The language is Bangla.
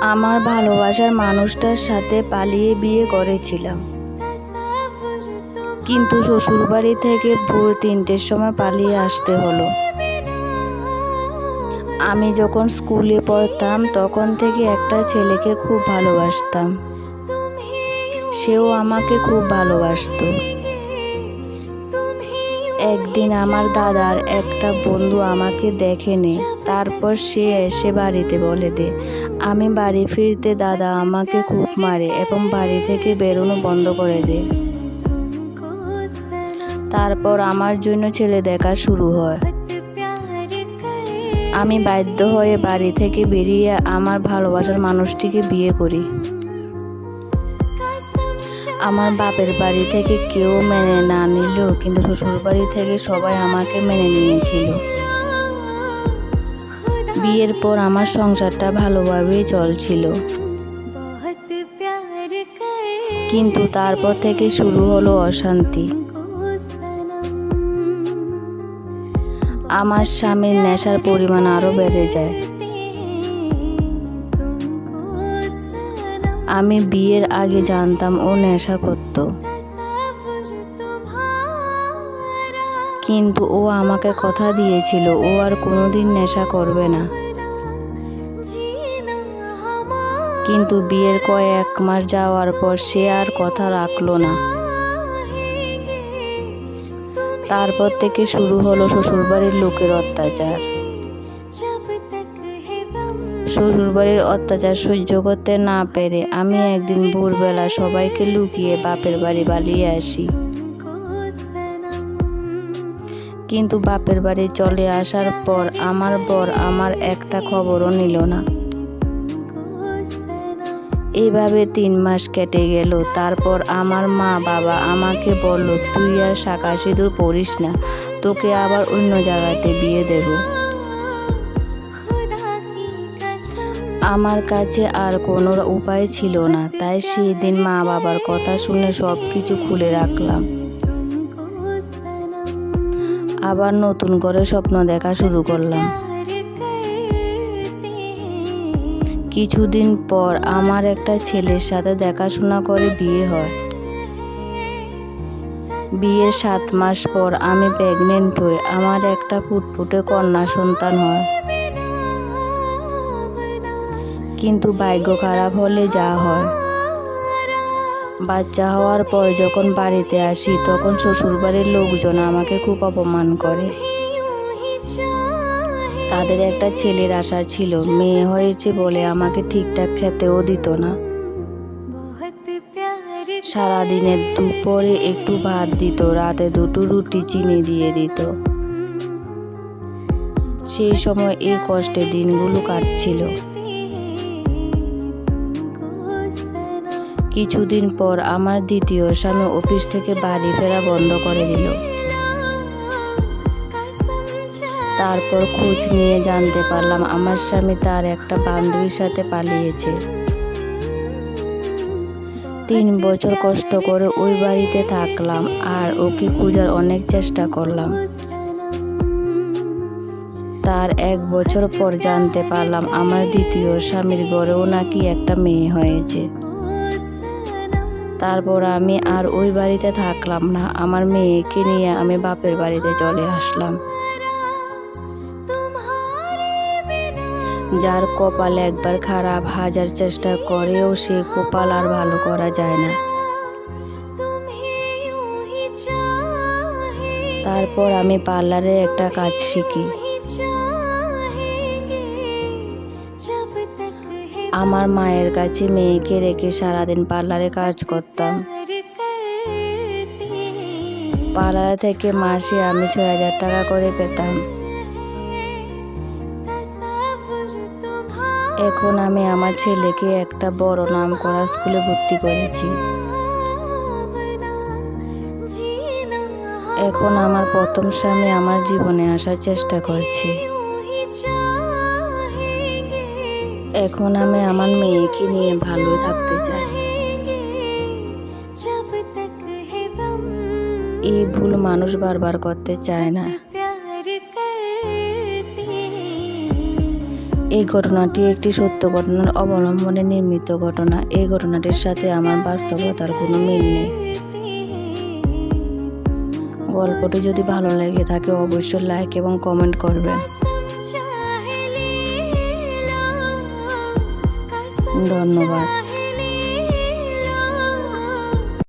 আমার ভালোবাসার মানুষটার সাথে পালিয়ে বিয়ে করেছিলাম। কিন্তু শ্বশুরবাড়ি থেকে ভোর তিনটের সময় পালিয়ে আসতে হলো। আমি যখন স্কুলে পড়তাম, তখন থেকে একটা ছেলেকে খুব ভালোবাসতাম। সেও আমাকে খুব ভালোবাসতো। একদিন আমার দাদার একটা বন্ধু আমাকে দেখেনি। তারপর সে এসে বাড়িতে বলে দে, আমি বাড়ি ফিরতে দাদা আমাকে খুব মারে এবং বাড়ি থেকে বেরোনো বন্ধ করে দেয় তারপর আমার জন্য ছেলে দেখা শুরু হয়। আমি বাধ্য হয়ে বাড়ি থেকে বেরিয়ে আমার ভালোবাসার মানুষটিকে বিয়ে করি। আমার বাপের বাড়ি থেকে কেউ মেনে না নিলেও কিন্তু শ্বশুর বাড়ি থেকে সবাই আমাকে মেনে নিয়েছিল। বিয়ের পর আমার সংসারটা ভালোভাবেই চলছিল। কিন্তু তারপর থেকে শুরু হলো অশান্তি। আমার স্বামীর নেশার পরিমাণ আরও বেড়ে যায়। আমি বিয়ের আগে জানতাম ও নেশা করত। কিন্তু ও আমাকে কথা দিয়েছিল, ও আর কোনোদিন নেশা করবে না। কিন্তু বিয়ের কয়েক মাস যাওয়ার পর সে আর কথা রাখল না। তারপর থেকে শুরু হলো শ্বশুরবাড়ির লোকের অত্যাচার। শ্বশুরবাড়ির অত্যাচার সহ্য করতে না পেরে আমি একদিন ভোরবেলা সবাইকে লুকিয়ে বাপের বাড়ি পালিয়ে আসি। কিন্তু বাপের বাড়ি চলে আসার পর আমার বর আমার একটা খবরও নিল না। এইভাবে তিন মাস কেটে গেল। তারপর আমার মা বাবা আমাকে বলল, তুই আর শাখা সিঁদুর পড়িস না, তোকে আবার অন্য জায়গাতে বিয়ে দেব। আমার কাছে আর কোনো উপায় ছিল না, তাই সেদিন মা বাবার কথা শুনে সব কিছু খুলে রাখলাম। আবার নতুন করে স্বপ্ন দেখা শুরু করলাম। কিছুদিন পর আমার একটা ছেলের সাথে দেখাশোনা করে বিয়ে হয়। বিয়ের সাত মাস পর আমি প্রেগনেন্ট হই। আমার একটা ফুটফুটে কন্যা সন্তান হয়। কিন্তু ভাগ্য খারাপ হলে যা হয়। বাচ্চা হওয়ার পর যখন বাড়িতে আসি, তখন শ্বশুরবাড়ির লোকজন আমাকে খুব অপমান করে। তাদের একটা ছেলের আশা ছিল, মেয়ে হয়েছে বলে আমাকে ঠিকঠাক খেতেও দিত না। সারাদিনের দুপুরে একটু ভাত দিত, রাতে দুটো রুটি চিনি দিয়ে দিত। সেই সময় এই কষ্টে দিনগুলো কাটছিল। কিছুদিন পর আমার দ্বিতীয় স্বামী অফিস থেকে বাড়ি ফেরা বন্ধ করে দিল। তারপর খোঁজ নিয়ে জানতে পারলাম আমার স্বামী তার একটা বান্ধবীর সাথে পালিয়েছে। তিন বছর কষ্ট করে ওই বাড়িতে থাকলাম আর ওকে খোঁজার অনেক চেষ্টা করলাম। তার এক বছর পর জানতে পারলাম আমার দ্বিতীয় স্বামীর ঘরেও নাকি একটা মেয়ে হয়েছে। তারপর আমি আর ওই বাড়িতে থাকলাম না। আমার মেয়েকে নিয়ে আমি বাপের বাড়িতে চলে আসলাম। যার কপাল একবার খারাপ, হাজার চেষ্টা করেও সে কপাল আর ভালো করা যায় না। তারপর আমি পার্লারের একটা কাজ শিখি। আমার মায়ের কাছে মেয়েকে রেখে সারাদিন পার্লারে কাজ করতাম। পার্লার থেকে মাসে আমি ছয় হাজার টাকা করে পেতাম। এখন আমি আমার ছেলেকে একটা বড় নাম করা স্কুলে ভর্তি করেছি। এখন আমার প্রথম স্বামী আমার জীবনে আসার চেষ্টা করছে। এখন আমি আমার মেয়েকে নিয়ে ভালো থাকতে চাই। এই ভুল মানুষ বারবার করতে চায় না। এই ঘটনাটি একটি সত্য ঘটনার অবলম্বনে নির্মিত ঘটনা। এই ঘটনাটির সাথে আমার বাস্তবতার কোনো মিল নেই। গল্পটি যদি ভালো লেগে থাকে, অবশ্যই লাইক এবং কমেন্ট করবেন। ধন্যবাদ।